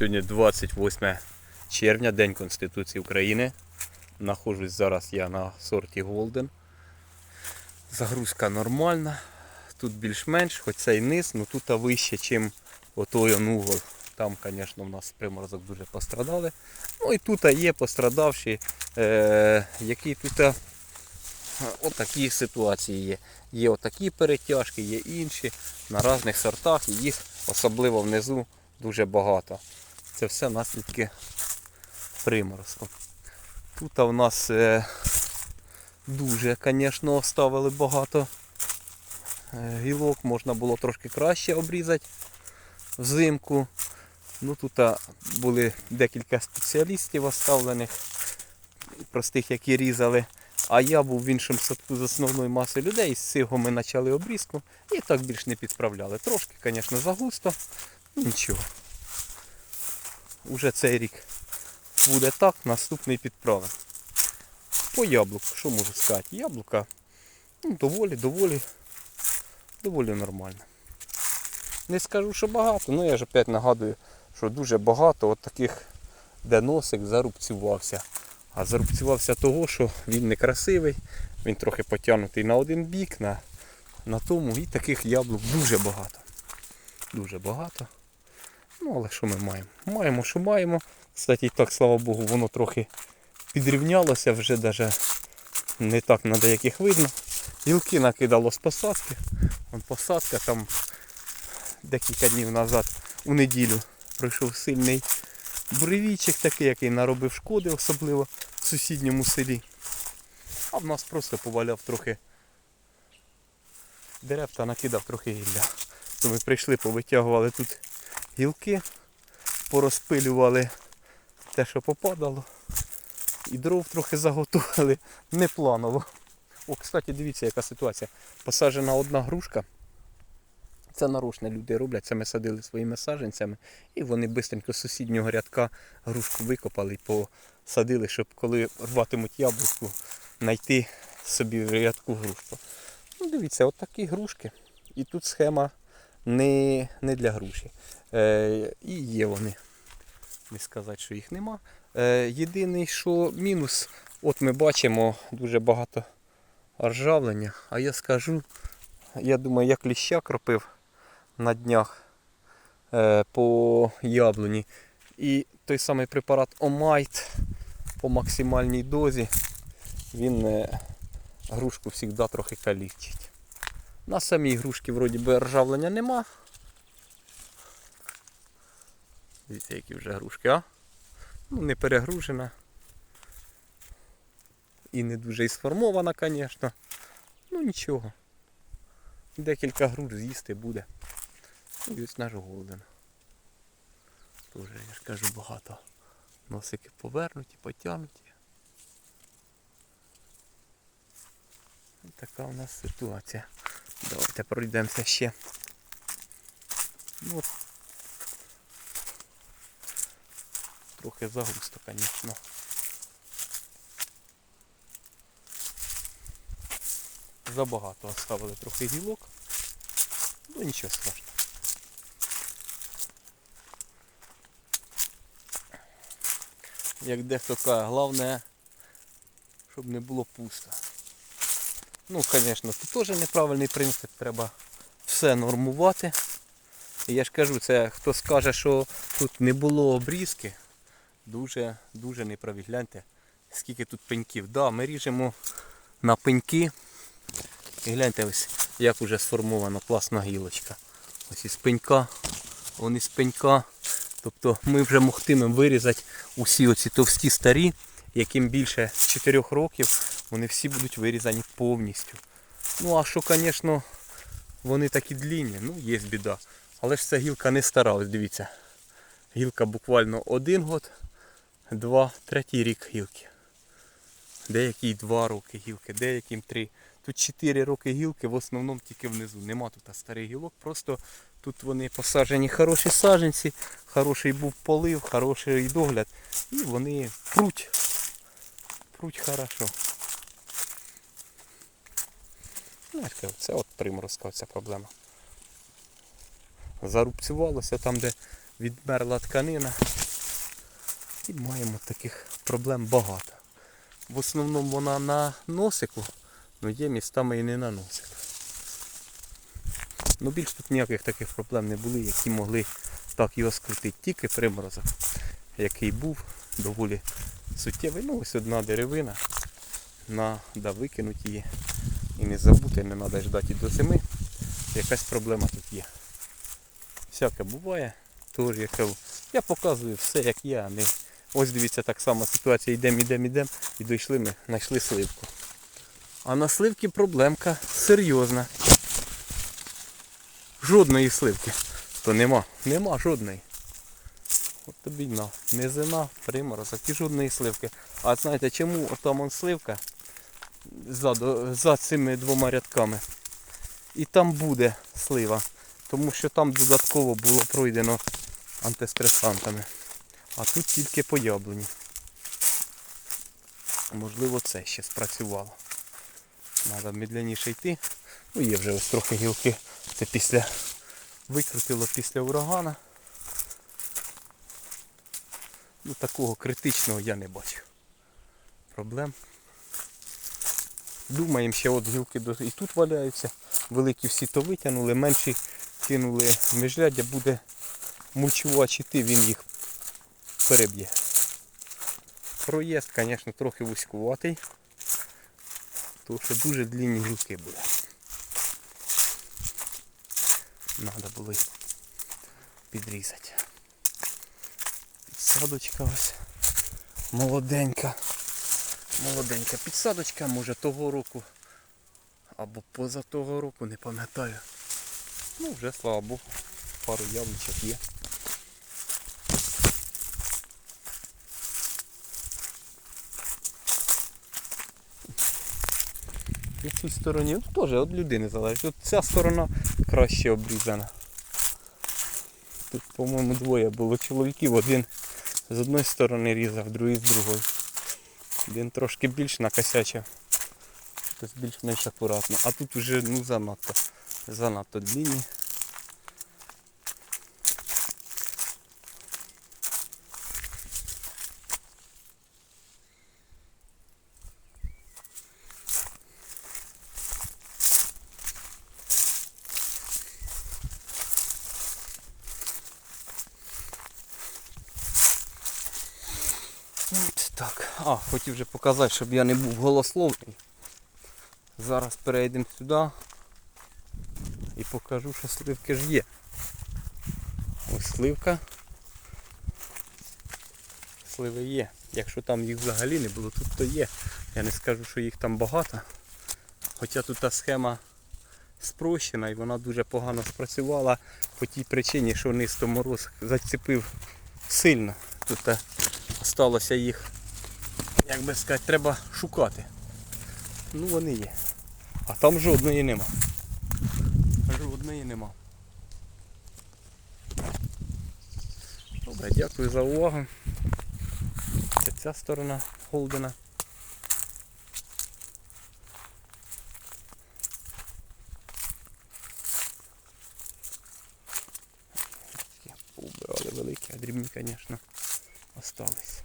Сьогодні 28 червня, День Конституції України. Нахожусь зараз я на сорті Golden. Загрузка нормальна. Тут більш-менш, хоч це і низ, але тут вище, ніж отой угол. Там, звісно, в нас приморозок дуже пострадали. Ну і тут є пострадавші, е, які тут отакі ситуації є. Є отакі перетяжки, є інші на різних сортах, їх особливо внизу дуже багато. Це все наслідки приморозку. Тут у нас е, дуже, звісно, оставили багато е, гілок, можна було трошки краще обрізати взимку. Ну, тут були декілька спеціалістів оставлених, простих, які різали. А я був в іншому садку з основної маси людей, з цього ми почали обрізку і так більш не підправляли. Трошки, звісно, загусто, ну, нічого. Уже цей рік буде так, наступний підправимо. По яблуку, що можу сказати? Яблука ну, доволі, доволі, доволі нормально. Не скажу, що багато, але я ж опять нагадую, що дуже багато от таких, де носик зарубцювався. А зарубцювався того, що він некрасивий, він трохи потягнутий на один бік, на, на тому. І таких яблук дуже багато. Дуже багато. Ну, але що ми маємо? Маємо, що маємо. Кстати, так, слава Богу, воно трохи підрівнялося, вже даже не так на деяких видно. Гілки накидало з посадки. Вон посадка там декілька днів назад у неділю пройшов сильний буревійчик такий, який наробив шкоди, особливо в сусідньому селі. А в нас просто поваляв трохи дерев та накидав трохи гілля. То ми прийшли, повитягували тут гілки, порозпилювали те, що попадало. І дров трохи заготували непланово. О, кстати, дивіться, яка ситуація. Посаджена одна грушка. Це нарочно люди роблять, це ми садили своїми саджанцями, і вони бистренько з сусіднього рядка грушку викопали і посадили, щоб коли рватимуть яблуку, знайти собі в рядку грушку. Ну, дивіться, от такі грушки. І тут схема не, не для груші. Е, і є вони. Не сказати, що їх нема. Е, єдиний, що мінус, от ми бачимо дуже багато ржавлення, а я скажу, я думаю, як ліща кропив на днях е, по яблуні. І той самий препарат Омайт по максимальній дозі, він грушку завжди трохи калічить. На самій грушці вроді би ржавлення нема. Дивіться, які вже грушки, а? Ну, не перегружена. І не дуже і сформована, звісно. Ну нічого. Декілька груш з'їсти буде. І ось наш голден. Тоже, я ж кажу, багато. Носики повернуті, потягнуті. Така у нас ситуація. Давайте пройдемося ще. Ну, трохи загусто, звісно. Забагато оставили трохи гілок. Ну нічого страшного. Як дехто каже, головне, щоб не було пусто. Ну, звісно, це теж неправильний принцип, треба все нормувати. Я ж кажу, це хто скаже, що тут не було обрізки, дуже дуже неправі. Гляньте, скільки тут пеньків. Да, ми ріжемо на пеньки. І гляньте ось, як вже сформована класна гілочка. Ось із пенька, вон із пенька. Тобто ми вже могтимемо вирізати усі оці товсті старі, яким більше 4 років, вони всі будуть вирізані повністю. Ну а що, звісно, вони такі длінні, ну є біда. Але ж ця гілка не стара, ось дивіться. Гілка буквально один год, два, третій рік гілки. Деякий два роки гілки, деяким три. Тут 4 роки гілки, в основному тільки внизу. Нема тут старих гілок, просто тут вони посаджені хороші саджанці, хороший був полив, хороший догляд. І вони пруть. Пруть хорошо. Ну, Це от приморозка ця проблема. Зарубцювалося там, де відмерла тканина. І маємо таких проблем багато. В основному вона на носику, але є містами і не на носику. Ну більш тут ніяких таких проблем не було, які могли так його скрутити. Тільки приморозок, який був доволі суттєвий. Ну ось одна деревина. Надо викинути її. І не забути, не треба ждати до зими. Якась проблема тут є. Всяке буває. Тож я я показую все як є, а не. Ось дивіться, так само ситуація йдемо, йдемо, йдемо. І дійшли ми, знайшли сливку. А на сливки проблемка серйозна. Жодної сливки. То нема. Нема жодної. От тобі на. Низина, приморозок і жодної сливки. А знаєте чому отам он сливка? Ззаду, за цими двома рядками. І там буде слива. Тому що там додатково було пройдено антистресантами. А тут тільки по яблуні. Можливо це ще спрацювало. Треба медленніше йти. Ну є вже ось трохи гілки. Це після викрутило після урагана. Ну такого критичного я не бачу. Проблем. Думаємо, ще от гілки до- і тут валяються. Великі всі то витягнули, менші кинули міжряддя, буде мульчувач іти, він їх переб'є. Проїзд, звісно, трохи вузькуватий. Тому що дуже длинні гілки буде. Треба було їх підрізати. Підсадочка ось. Молоденька. Молоденька підсадочка, може того року. Або поза того року, не пам'ятаю. Ну вже слава Богу, пару яблучок є. І цій стороні теж від людини залежить. От ця сторона краще обрізана. Тут, по-моєму, двоє було чоловіків, один з одної сторони різав, другий з другої. Він трошки більш накосячив. Тобто більш-менш акуратно. А тут вже ну занадто. Занадто длинні. От так. А, хотів вже показати, щоб я не був голословний. Зараз перейдемо сюди і покажу, що сливки ж є. Ось сливка. Сливи є. Якщо там їх взагалі не було, тут то є. Я не скажу, що їх там багато. Хоча тут та схема спрощена і вона дуже погано спрацювала по тій причині, що низ то мороз зацепив сильно. Тут е, сталося їх, як би сказати, треба шукати. Ну вони є. А там жодної нема. Жодної нема. Добре, дякую за увагу. Це ця сторона Голдена. Поубирали великі, а дрібні, звісно, остались.